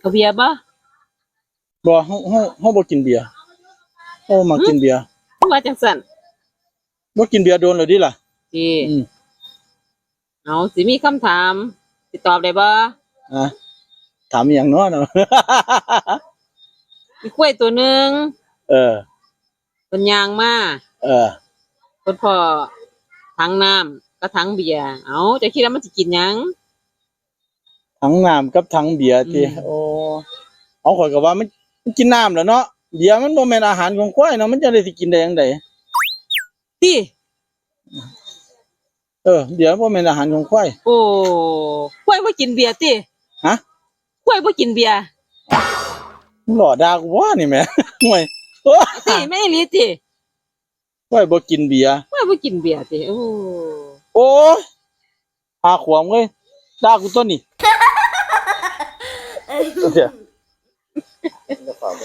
เอาเบียร์บ่บ่เฮาเฮาเฮาบ่กินเบียร์โอ้มากินเบียร์ว่าจังซั่นบ่กินเบียร์โดนเลยดิล่ะสิอืมเอาสิมีคำถามสิตอบได้บ่อะถามอหย่างเนาะเนาะมีกล้วยตัวหนึงเออเพิ่นย่างมาเออเพิ่นพอถังน้ำกับถังเบียร์เอาจะคิดว่ามันสิกินหยัง ทั้งน้ำกับทั้งเบียร์ติอืมโอ้เอาข่อยก็ว่ามันมันกินน้ำแหล้วเนาะเบียร์มันบ่แม่นอาหารของควายเนาะมันจะได้สิกินได้จังไดติเออเบียร์บ่แม่นอาหารของควายโอ้กล้วยบ่กินเบียร์ติฮะกล้วยบ่กินเบียร์มึงหล่อด่ากูบ่นี่แหม่ห่วยโอ้ติไม่อีหลีติควายบ่กินเบียร์กล้วยบ่กินเบียร์ติโอ้โอ้ยพาขวามเว้ยด่ากูตัวนี้ yeah. no problem.